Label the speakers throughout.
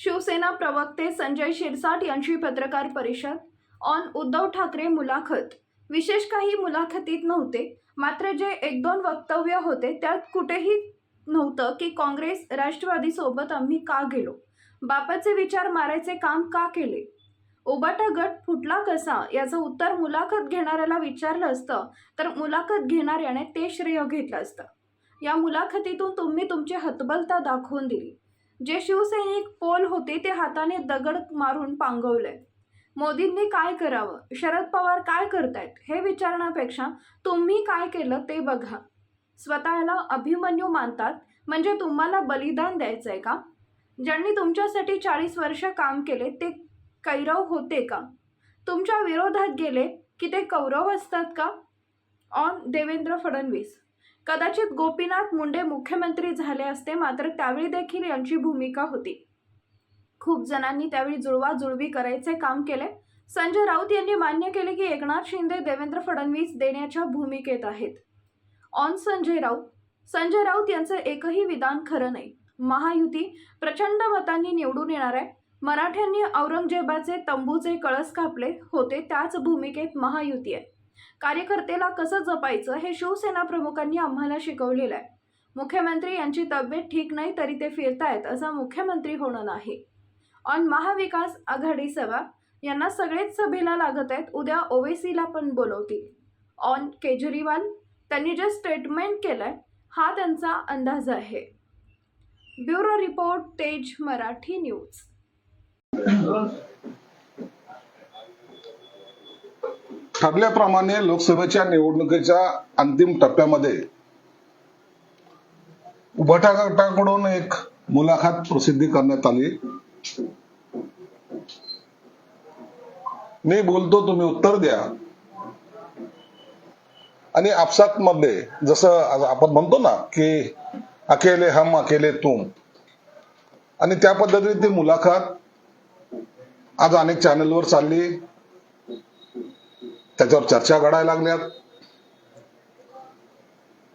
Speaker 1: शिवसेना प्रवक्ते संजय शिरसाट यांची पत्रकार परिषद. ऑन उद्धव ठाकरे मुलाखत. विशेष काही मुलाखतीत नव्हते. मात्र जे एक दोन वक्तव्य होते त्यात कुठेही नव्हतं की काँग्रेस राष्ट्रवादीसोबत आम्ही का गेलो? बापाचे विचार मारायचे काम का केले? उबाटा गट फुटला कसा? याचं उत्तर मुलाखत घेणाऱ्याला विचारलं असतं तर मुलाखत घेणाऱ्याने ते श्रेय घेतलं असतं. या मुलाखतीतून तुम्ही तुमची हतबलता दाखवून दिली. जे शिवसैनिक पोल होते ते हाताने दगड मारून पांगवले. मोदींनी काय करावं? शरद पवार काय करतायत? हे विचारण्यापेक्षा तुम्ही काय केलं ते बघा. स्वतःला अभिमन्यू मानतात. म्हणजे तुम्हाला बलिदान द्यायचं आहे का? ज्यांनी तुमच्यासाठी चाळीस वर्ष काम केले ते कैरव होते का? तुमच्या विरोधात गेले की ते कौरव असतात का? ऑन देवेंद्र फडणवीस. कदाचित गोपीनाथ मुंडे मुख्यमंत्री झाले असते मात्र त्यावेळी देखील यांची भूमिका होती. खूप जणांनी त्यावेळी जुळवाजुळवी करायचे काम केले. संजय राऊत यांनी मान्य केले की एकनाथ शिंदे देवेंद्र फडणवीस देण्याच्या भूमिकेत आहेत. ऑन संजय राऊत. संजय राऊत यांचं एकही विधान खरं नाही. महायुती प्रचंड मतांनी निवडून येणार आहे. मराठ्यांनी औरंगजेबाचे तंबूचे कळस कापले होते त्याच भूमिकेत महायुती आहे. कार्यकर्त्याला कसं जपायचं हे शिवसेना प्रमुखांनी आम्हाला शिकवलेलं आहे. मुख्यमंत्री यांची तब्येत ठीक नाही तरी ते फिरतायत असा मुख्यमंत्री होणं नाही. ऑन महाविकास आघाडी सभा यांना सगळेच सभेला लागत आहेत उद्या ओवेसीला पण बोलवतील. ऑन केजरीवाल त्यांनी जे स्टेटमेंट केलंय हा त्यांचा अंदाज आहे. ब्युरो रिपोर्ट तेज मराठी न्यूज.
Speaker 2: ठरल्याप्रमाणे लोकसभेच्या निवडणुकीच्या अंतिम टप्प्यामध्ये उभटा गटाकडून एक मुलाखत प्रसिद्धी करण्यात आली. मी बोलतो तुम्ही उत्तर द्या. आणि आपसात मध्ये जसं आपण म्हणतो ना की अकेले हम अकेले तुम. आणि त्या पद्धतीने ती मुलाखत आज अनेक चॅनलवर चालली. त्याच्यावर चर्चा घडायला लागल्यात.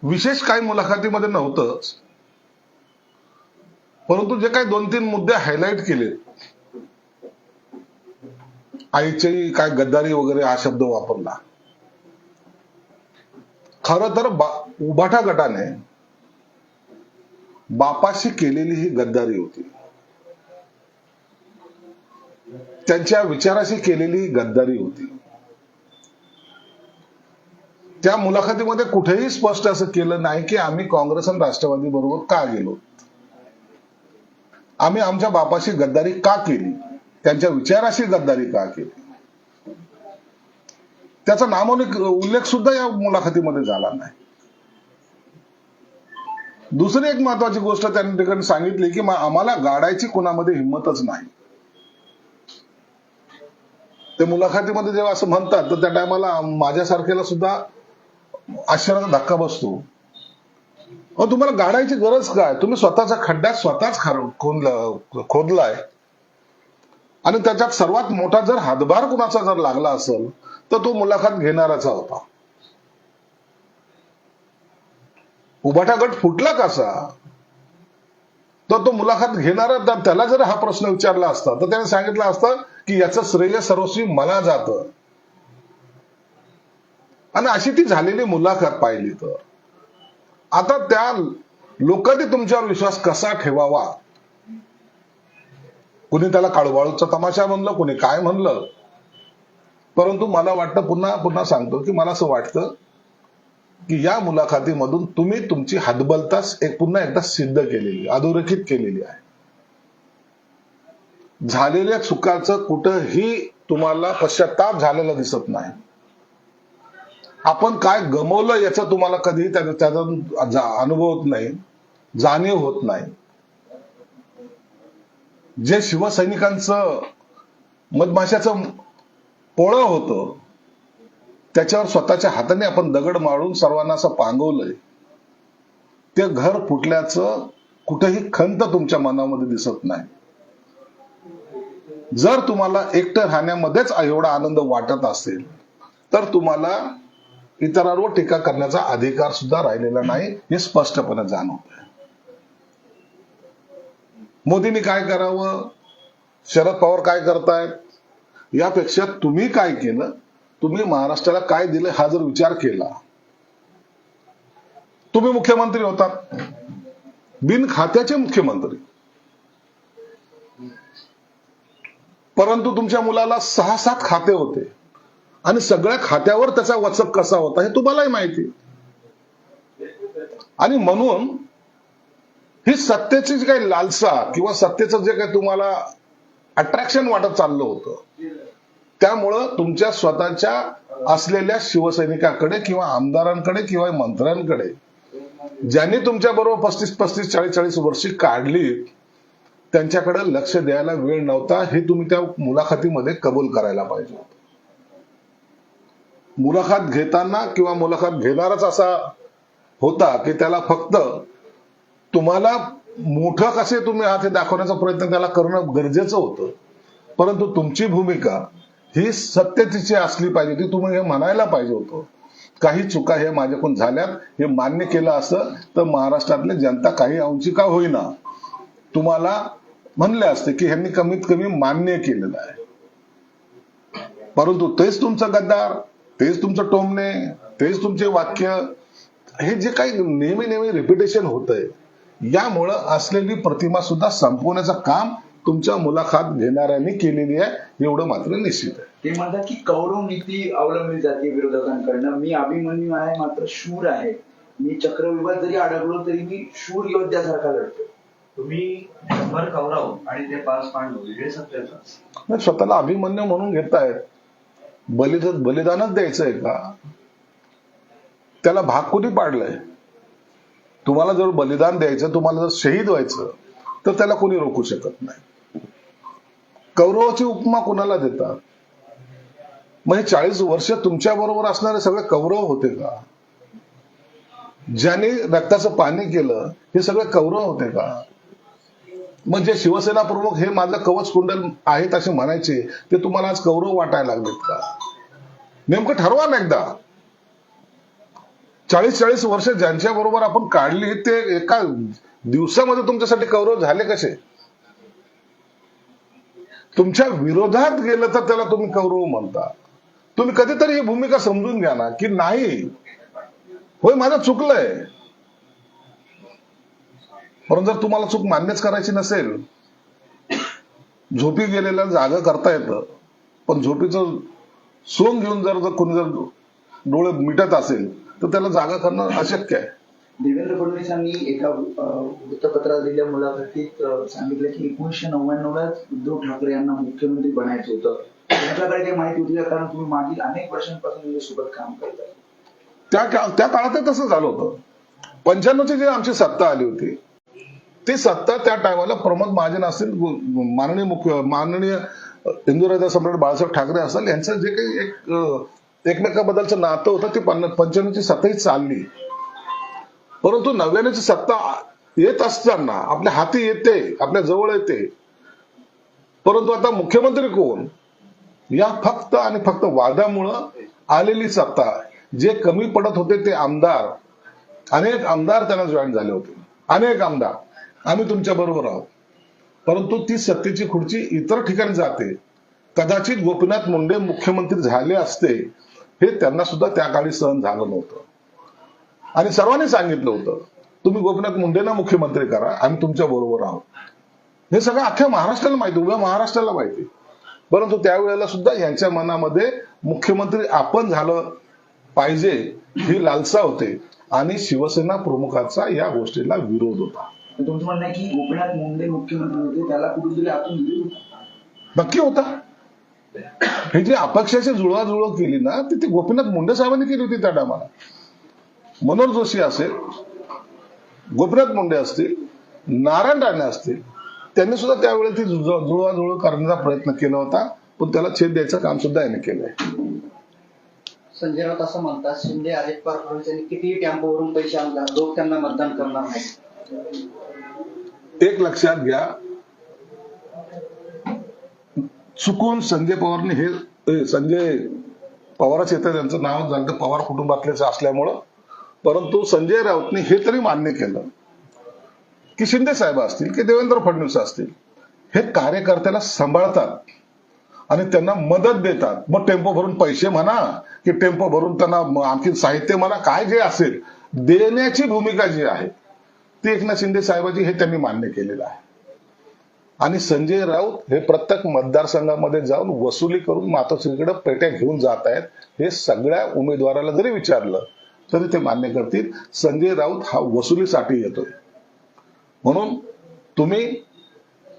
Speaker 2: विशेष काही मुलाखतीमध्ये नव्हतंच. परंतु जे काही दोन तीन मुद्दे हायलाईट केले. आईची काय गद्दारी वगैरे हा शब्द वापरला. खर तर बा- उभाटा गटाने बापाशी केलेली ही गद्दारी होती. त्यांच्या विचाराशी केलेली ही गद्दारी होती. त्या मुलाखतीमध्ये कुठेही स्पष्ट असं केलं नाही की आम्ही काँग्रेस आणि राष्ट्रवादी बरोबर का गेलो. आम्ही आमच्या बापाशी गद्दारी का केली? त्यांच्या विचाराशी गद्दारी का केली? त्याचा नामोल्लेख उल्लेख सुद्धा या मुलाखतीमध्ये झाला नाही. दुसरी एक महत्वाची गोष्ट त्यांनी ठिकाणी सांगितली की आम्हाला गाडायची कुणामध्ये हिंमतच नाही. ते मुलाखतीमध्ये जेव्हा असं म्हणतात तर त्या टायमाला माझ्यासारख्याला सुद्धा आश्चर्याचा धक्का बसतो. अहो तुम्हाला गाडायची गरज काय? तुम्ही स्वतःचा खड्डा स्वतःच खोदला- खोदलाय. आणि त्याच्यात सर्वात मोठा जर हातभार कुणाचा जर लागला असेल तर तो मुलाखत घेणाराचा होता. उभाटा गट फुटला कसा? तर तो मुलाखत घेणारा त्याला जर हा प्रश्न विचारला असता तर त्याने सांगितलं असतं की याचं श्रेय सर्वस्वी मला जातं. आणि अशी ती झालेली मुलाखत पाहिली तर. आता त्या लोकांनी तुमच्यावर विश्वास कसा ठेवावा? कुणी त्याला काळूबाळूचा तमाशा म्हणलं कुणी काय म्हणलं? परंतु मला वाटतं पुन्हा पुन्हा सांगतो की मला असं वाटतं की या मुलाखतीमधून तुम्ही तुमची हतबलता एक पुन्हा एकदा सिद्ध केलेली अधोरेखित केलेली आहे. झालेल्या चुकाचं कुठंही तुम्हाला पश्चाताप झालेला दिसत नाही. आपण काय गमवलं याचा तुम्हाला कधीही त्या- त्याचा अनुभव होत नाही जाणीव होत नाही. जे शिवसैनिकांचं मधमाशाचं पोळं होतं त्याच्यावर स्वतःच्या हाताने आपण दगड मारून सर्वांना असं पांगवलंय. ते घर फुटल्याचं कुठेही खंत तुमच्या मनामध्ये दिसत नाही. जर तुम्हाला एकटं राहण्यामध्येच एवढा आनंद वाटत असेल तर तुम्हाला इतरांवर टीका करण्याचा अधिकार सुद्धा राहिलेला नाही हे स्पष्टपणे जाणवत मोदींनी काय करावं? शरद पवार काय करतायत? यापेक्षा तुम्ही काय केलं? तुम्ही महाराष्ट्राला काय दिलं हा जर विचार केला. तुम्ही मुख्यमंत्री होतात बिन खात्याचे मुख्यमंत्री. परंतु तुमच्या मुलाला सहा सात खाते होते. आणि सगळ्या खात्यावर त्याचा वचक कसा होता हे तुम्हालाही माहिती आणि म्हणून ही सत्तेची जी काही लालसा किंवा सत्तेचं जे काही तुम्हाला अट्रॅक्शन वाटत चाललं होतं त्यामुळं तुमच्या स्वतःच्या असलेल्या शिवसैनिकाकडे किंवा आमदारांकडे किंवा मंत्र्यांकडे ज्यांनी तुमच्या बरोबर पस्तीस पस्तीस चाळीस चाळीस वर्षी काढली त्यांच्याकडे लक्ष द्यायला वेळ नव्हता हे तुम्ही त्या मुलाखतीमध्ये कबूल करायला पाहिजे होतं. मुलाखत घेताना किंवा मुलाखत घेणारच असा होता की त्याला फक्त तुम्हाला मोठं कसे तुम्ही आहात हे दाखवण्याचा प्रयत्न त्याला करणं गरजेचं होतं. परंतु तुमची भूमिका ही सत्यतेची असली पाहिजे ती तुम्ही हे म्हणायला पाहिजे होतं. काही चुका हे माझ्याकडून झाल्यात. हे मान्य केलं असतं तर महाराष्ट्रातले जनता काही अंशी का होईना तुम्हाला म्हणले असते की ह्यांनी कमीत कमी मान्य केलेलं आहे. परंतु तेच तुमचं गद्दार तेच तुमचं टोमणे तेच तुमचे वाक्य हे जे काही नेहमी नेहमी रिपिटेशन होत आहे यामुळं असलेली प्रतिमा सुद्धा संपवण्याचं काम तुमच्या मुलाखत घेणाऱ्यांनी केलेली आहे एवढं मात्र निश्चित आहे.
Speaker 3: ते म्हणतात की कौरव नीती अवलंबली जाते विरोधकांकडनं मी अभिमन्यू आहे मात्र शूर आहे. मी चक्रव्यूहात जरी अडकलो तरी मी शूर योद्ध्यासारखा लढतो
Speaker 4: तुम्ही शंभर कौरव आणि ते पाच पांडव हे सत्याचं
Speaker 2: नाही, स्वतःला अभिमन्य म्हणून घेतायत. बलिद बलिदानच द्यायचंय का? त्याला भाग कुणी पाडलंय? तुम्हाला जर बलिदान द्यायचं तुम्हाला जर शहीद व्हायचं तर त्याला कोणी रोखू शकत नाही. कौरवाची उपमा कोणाला देतात? मग हे चाळीस वर्ष तुमच्या बरोबर असणारे सगळे कौरव होते का? ज्याने रक्ताचं पाणी केलं हे सगळे कौरव होते का? मग जे शिवसेना प्रमुख हे माझं कवच कुंडल आहेत असे म्हणायचे ते तुम्हाला आज कौरव वाटायला लागलेत का? नेमकं ठरवा ना एकदा. चाळीस चाळीस वर्ष ज्यांच्या बरोबर आपण काढली ते एका दिवसामध्ये तुमच्यासाठी कौरव झाले कसे? तुमच्या विरोधात गेलं तर त्याला तुम्ही कौरव म्हणता. तुम्ही कधीतरी ही भूमिका समजून घ्या ना की नाही. होय माझं चुकलंय. परंतु जर तुम्हाला चूक मान्यच करायची नसेल झोपी गेलेला जागा करता येतं पण झोपीचं सोंग घेऊन जर जर कोणी जर डोळे मिटत असेल तर त्याला जागा करणं अशक्य आहे.
Speaker 3: देवेंद्र फडणवीसांनी एका वृत्तपत्रात दिलेल्या मुलाखतीत सांगितलं की एकोणीसशे नव्याण्णवलाच उद्धव ठाकरे यांना मुख्यमंत्री बनायचं होतं. तुमच्याकडे काही माहिती होती का? कारण तुम्ही मागील अनेक वर्षांपासून सोबत काम करताय
Speaker 2: त्या त्या काळात तसं झालं होतं. पंच्याण्णवची जी आमची सत्ता आली होती ती सत्ता त्या टायमाला प्रमोद महाजन असतील माननीय मुख्य माननीय हिंदू सम्राट बाळासाहेब ठाकरे असेल यांचं जे काही एक एकमेकाबद्दलचं नातं होतं ते पंच्याण्णवची सत्ताही चालली. परंतु नव्याण्णवची सत्ता येत असताना आपल्या हाती येते आपल्या जवळ येते. परंतु आता मुख्यमंत्री कोण? या फक्त आणि फक्त वादामुळं आलेली सत्ता जे कमी पडत होते ते आमदार. अनेक आमदार त्यांना जॉईन झाले होते. अनेक आमदार. आम्ही तुमच्या बरोबर आहोत. परंतु ती सत्तेची खुर्ची इतर ठिकाणी जाते. कदाचित गोपीनाथ मुंडे मुख्यमंत्री झाले असते हे त्यांना सुद्धा त्या काळी सहन झालं नव्हतं. आणि सर्वांनी सांगितलं होतं तुम्ही गोपीनाथ मुंडेंना मुख्यमंत्री करा आम्ही तुमच्या बरोबर आहोत. हे सगळं अख्ख्या महाराष्ट्राला माहिती उभ्या महाराष्ट्राला माहिती. परंतु त्यावेळेला सुद्धा यांच्या मनामध्ये मुख्यमंत्री आपण झालं पाहिजे ही लालसा होते. आणि शिवसेना प्रमुखाचा या गोष्टीला विरोध होता.
Speaker 3: तुमचं म्हणणं आहे की गोपीनाथ मुंडे मुख्यमंत्री होते त्याला कुठेतरी आतून विरोध होता.
Speaker 2: नक्की होता. हे जी अपक्षाची जुळवाजुळव केली ना ती ती गोपीनाथ मुंडे साहेबांनी केली होती त्या टायमाला. मनोहर जोशी असेल गोपीनाथ मुंडे असतील नारायण राणे असतील त्यांनी सुद्धा त्यावेळेला ती जुळ- जुळवाजुळव करण्याचा प्रयत्न केला होता पण त्याला छेद द्यायचं काम सुद्धा याने केलंय.
Speaker 5: संजय राऊत असं म्हणतात शिंदे अजित पवार यांनी कितीही टेम्पोवरून पैसे आणला लोक त्यांना मतदान करणार नाही
Speaker 2: एक लक्षात घ्या. चुकून संजय पवारने हे संजय पवारच येतं त्यांचं नाव झालं तर पवार कुटुंबातलेच असल्यामुळं. परंतु संजय राऊतने हे तरी मान्य केलं. की शिंदे साहेब असतील की देवेंद्र फडणवीस असतील हे कार्यकर्त्याला सांभाळतात आणि त्यांना मदत देतात. मग टेम्पो भरून पैसे म्हणा की टेम्पो भरून त्यांना आणखी साहित्य म्हणा काय जे असेल देण्याची भूमिका जी आहे ती एकनाथ शिंदे साहेबांची हे त्यांनी मान्य केलेलं आहे. आणि संजय राऊत हे प्रत्येक मतदारसंघामध्ये जाऊन वसुली करून मातोश्रीकडे पेट्या घेऊन जात आहेत. हे सगळ्या उमेदवाराला जरी विचारलं तरी ते मान्य करतील. संजय राऊत हा वसुलीसाठी येतोय. म्हणून तुम्ही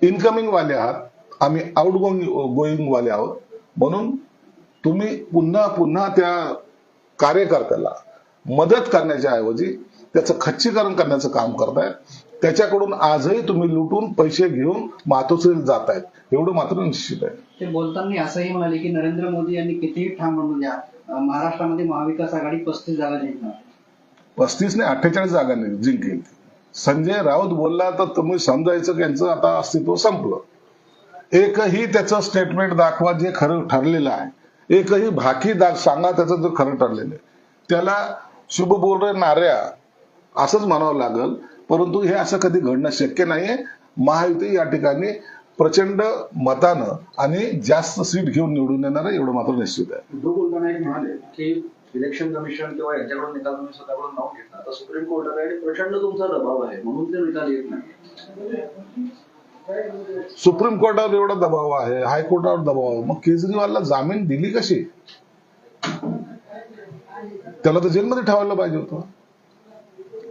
Speaker 2: इनकमिंग वाले आहात. आम्ही आउट गोईंग गोईंग वाले आहोत. म्हणून तुम्ही पुन्हा पुन्हा त्या कार्यकर्त्याला मदत करण्याच्या ऐवजी त्याचं खच्चीकरण करण्याचं काम करतायत त्याच्याकडून आजही तुम्ही लुटून पैसे घेऊन मातोश्रीला जात आहेत एवढं मात्र निश्चित आहे.
Speaker 5: ते बोलताना असंही म्हणाले की नरेंद्र मोदी यांनी कितीही ठाम म्हणून द्या महाराष्ट्रामध्ये महाविकास आघाडी पस्तीस जागा जिंकणार.
Speaker 2: पस्तीस ने अठ्ठेचाळीस जागांनी जिंकेल. संजय राऊत बोलला तर तुम्ही समजायचं की यांचं आता अस्तित्व संपलं. एकही त्याचं स्टेटमेंट दाखवा जे खरं ठरलेलं आहे. एकही भाकी सांगा त्याचं जे खरं ठरलेलं आहे. त्याला शुभ बोल रे नाऱ्या असंच म्हणावं लागल. परंतु हे असं कधी घडणं शक्य नाहीये. महायुती या ठिकाणी प्रचंड मतानं आणि जास्त सीट घेऊन निवडून येणार एवढं मात्र निश्चित आहे.
Speaker 6: उद्धव बोलताना एक म्हणाले की इलेक्शन कमिशन किंवा यांच्याकडून निकाल तुम्ही स्वतःकडून नाव घेता आता सुप्रीम प्रचंड तुमचा दबाव आहे. म्हणून ते निकाल येत नाही.
Speaker 2: सुप्रीम कोर्टावर एवढा दबाव आहे हायकोर्टावर दबाव आहे. मग केजरीवालला जामीन दिली कशी? त्याला तर जेलमध्ये ठेवायला पाहिजे होतं.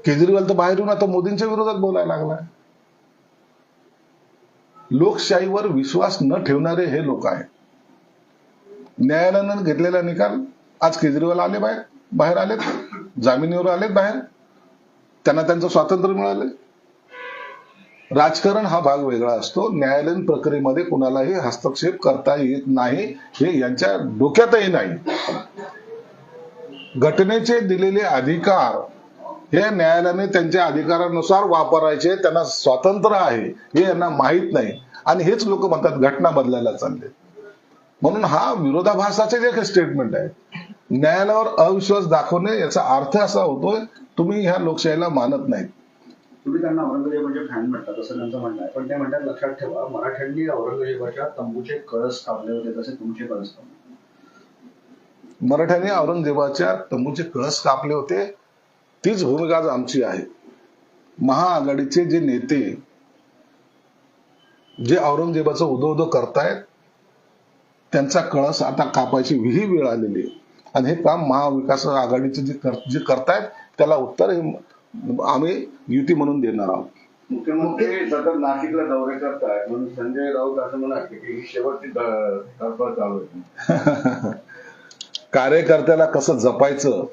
Speaker 2: केजरीवाल तर बाहेरून आता मोदींच्या विरोधात बोलायला लागलाय. लोकशाहीवर विश्वास न ठेवणारे हे लोक आहेत. न्यायालयानं घेतलेला निकाल आज केजरीवाल आले बाहेर बाहेर आलेत. जामिनीवर आलेत बाहेर. त्यांना त्यांचं स्वातंत्र्य मिळाले राजकारण हा भाग वेगळा असतो. न्यायालयीन प्रक्रियेमध्ये कुणालाही हस्तक्षेप करता येत नाही हे यांच्या डोक्यातही नाही. घटनेचे दिलेले अधिकार हे न्यायालयाने त्यांच्या अधिकारानुसार वापरायचे त्यांना स्वातंत्र्य आहे हे यांना माहीत नाही. आणि हेच लोक म्हणतात घटना बदलायला चालले म्हणून हा विरोधाभासाचे जे काही स्टेटमेंट आहे न्यायालयावर अविश्वास दाखवणे याचा अर्थ असा होतोय तुम्ही ह्या लोकशाहीला मानत नाहीत.
Speaker 6: तुम्ही त्यांना औरंगजेबाचे फॅन म्हणतात असं त्यांचं म्हणणं आहे. पण ते म्हणतात लक्षात ठेवा मराठ्यांनी औरंगजेबाच्या तंबूचे कळस कापले होते तसे तुमचे कळस
Speaker 2: मराठ्यांनी औरंगजेबाच्या तंबूचे कळस कापले होते तीच भूमिका आज आमची आहे. महाआघाडीचे जे नेते जे औरंगजेबाचं उदो उदो करतायत त्यांचा कळस आता कापायची ही वेळ आलेली आहे. आणि हे काम महाविकास आघाडीचे जे कर जे करतायत त्याला उत्तर हे आम्ही युती म्हणून देणार आहोत.
Speaker 7: मुख्यमंत्री सतत नाशिकला दौरे करतायत म्हणून संजय राऊत असं म्हणाले की ही शेवटची चालू आहे.
Speaker 2: कार्यकर्त्याला कसं जपायचं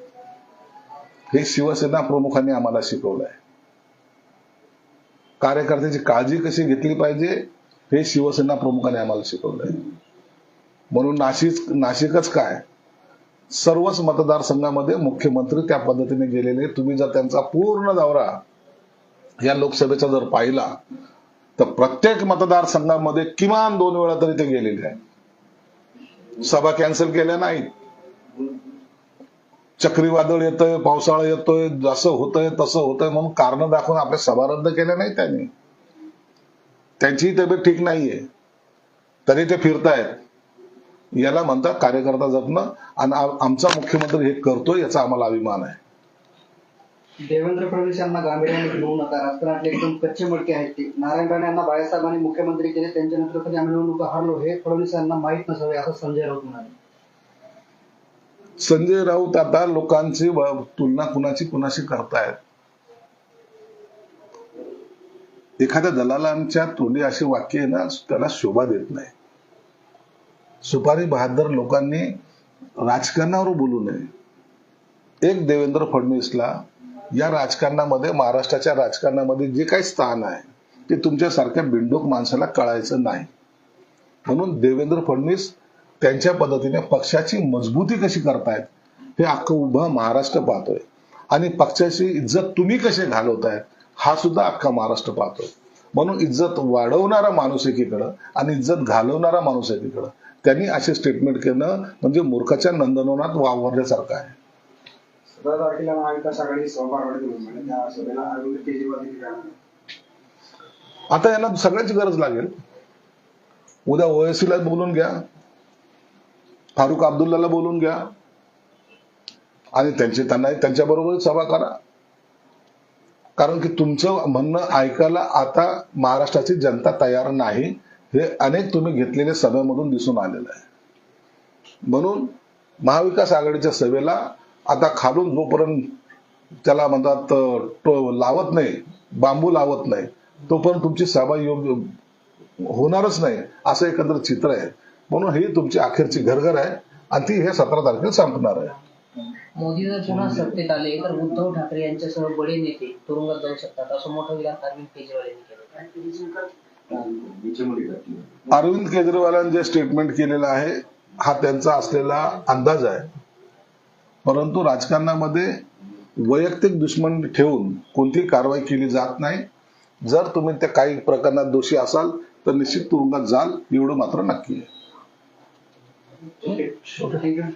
Speaker 2: हे शिवसेना प्रमुखांनी आम्हाला शिकवलं आहे कार्यकर्त्याची काळजी कशी घेतली पाहिजे हे शिवसेना प्रमुखांनी आम्हाला शिकवलं आहे म्हणून नाशिक नाशिकच काय सर्वच मतदारसंघामध्ये मुख्यमंत्री त्या पद्धतीने गेलेले. तुम्ही जर त्यांचा पूर्ण दौरा या लोकसभेचा जर पाहिला तर प्रत्येक मतदारसंघामध्ये किमान दोन वेळा तरी ते गेलेले आहेत. सभा कॅन्सल केल्या नाहीत. चक्रीवादळ येतोय पावसाळा येतोय जसं होतंय तसं होतंय म्हणून कारण दाखवून आपल्या सभा रद्द केल्या नाही त्यांनी. त्यांचीही तब्येत ठीक नाहीये. तरी ते फिरतायत. याला म्हणतात कार्यकर्ता जपणं आणि आमचा मुख्यमंत्री हे करतोय याचा आम्हाला अभिमान आहे.
Speaker 5: देवेंद्र फडणवीस यांना गांभीर्याने घेऊ नका. राजकारणातले एकदम कच्चे मडके आहेत ते. नारायण राणे यांना बाळासाहेबांनी मुख्यमंत्री केले त्यांच्या नेतृत्वाखाली आम्ही निवडणुका हरलो हे फडणवीस यांना माहीत नसावे असं संजय राऊत म्हणाले.
Speaker 2: संजय राऊत आता लोकांची तुलना कुणाची कुणाशी करतायत? एखाद्या दलालांच्या तोंडी अशी वाक्य आहे ना त्याला शोभा देत नाही. सुपारी बहादर लोकांनी राजकारणावर बोलू नये. एक देवेंद्र फडणवीसला या राजकारणामध्ये महाराष्ट्राच्या राजकारणामध्ये जे काही स्थान आहे ते तुमच्यासारख्या बिंडोक माणसाला कळायचं नाही. म्हणून देवेंद्र फडणवीस त्यांच्या पद्धतीने पक्षाची मजबूती कशी करतायत हे अख्खं उभं महाराष्ट्र पाहतोय. आणि पक्षाची इज्जत तुम्ही कसे घालवताय हा सुद्धा अख्खा महाराष्ट्र पाहतोय. म्हणून इज्जत वाढवणारा माणूस एकीकडं आणि इज्जत घालवणारा माणूस एकीकडं. त्यांनी असे स्टेटमेंट करणं म्हणजे मूर्खाच्या नंदनवनात वावरल्यासारखं आहे.
Speaker 8: सतरा तारखेला महाविकास आघाडी अरविंद केजरीवाल.
Speaker 2: आता यांना सगळ्याची गरज लागेल. उद्या ओएसीला बोलून घ्या. फारुख अब्दुल्लाला बोलून घ्या. आणि त्यांचे त्यांना त्यांच्याबरोबर सभा करा. कारण की तुमचं म्हणणं ऐकायला आता महाराष्ट्राची जनता तयार नाही. हे अनेक तुम्ही घेतलेल्या सभेमधून दिसून आलेलं आहे. म्हणून महाविकास आघाडीच्या सभेला आता खालून जोपर्यंत त्याला म्हणतात टो लावत नाही बांबू लावत नाही तोपर्यंत तुमची सभा योग्य होणारच नाही असं एकंदर चित्र आहे. म्हणून ही तुमची अखेरची घरघर आहे आणि ती हे सतरा तारखेला संपणार आहे.
Speaker 9: मोदी जर पुन्हा सत्तेत आले तर उद्धव ठाकरे यांच्यासह बडे नेते तुरुंगात जाऊ शकतात असं मोठं विधान अरविंद केजरीवाल यांनी केलं.
Speaker 2: अरविंद केजरीवालांनी जे स्टेटमेंट केलेलं आहे हा त्यांचा असलेला अंदाज आहे. परंतु राजकारणामध्ये वैयक्तिक दुश्मन ठेवून कोणतीही कारवाई केली जात नाही. जर तुम्ही त्या काही प्रकरणात दोषी असाल तर निश्चित तुरुंगात जाल एवढं मात्र नक्की आहे.
Speaker 5: 嗯手指黑边